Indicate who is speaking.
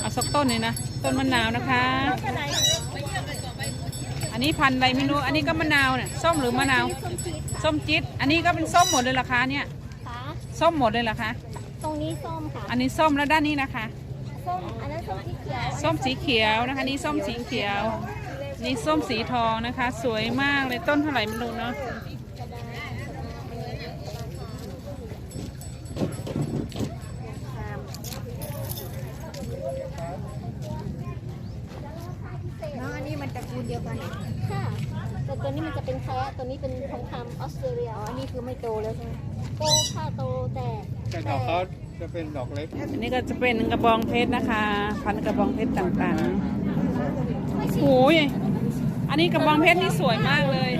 Speaker 1: เอา
Speaker 2: สักต้นเลยนะ ต้นมะนาวนะคะ
Speaker 1: อั
Speaker 2: นนี้พันธุ์อะไรไม่รู้ อันนี้ก็มะนาวเนี่ยส้มหรือมะนาว
Speaker 1: ส้มจิ๊ด
Speaker 2: อันนี้ก็เป็นส้มหมดเลยราคาเนี่ยส้มหมดเลยราคา
Speaker 1: ตรงนี้ส้มค่ะ
Speaker 2: อันนี้ส้มแล้วด้านนี้นะคะ
Speaker 1: ส้ม อันนั้นส้มสีเขียว
Speaker 2: ส้มสีเขียวนะคะ นี่ส้มสีเขียว นี่ส้มสีทองนะคะ สวยมากเลยต้นเท่าไหร่ไม่รู้เนาะ
Speaker 1: น้องอันนี้มันตระกูลเดียวกันค่ะแต่ตัวนี้มันจะเป็นแคะตัวนี้เป็นทองคำออสเตรเลียอ๋ออันนี้คือไม่โตแล้วใช่ไหมโตค่ะโตแต่
Speaker 3: แต่ดอกเขาจะเป็นดอกเล็ก
Speaker 2: อันนี้ก็จะเป็นกระบองเพชรนะคะ พันกระบองเพชรต่างๆโอ้ย อันนี้กระบองเพชรนี่สวยมากเลย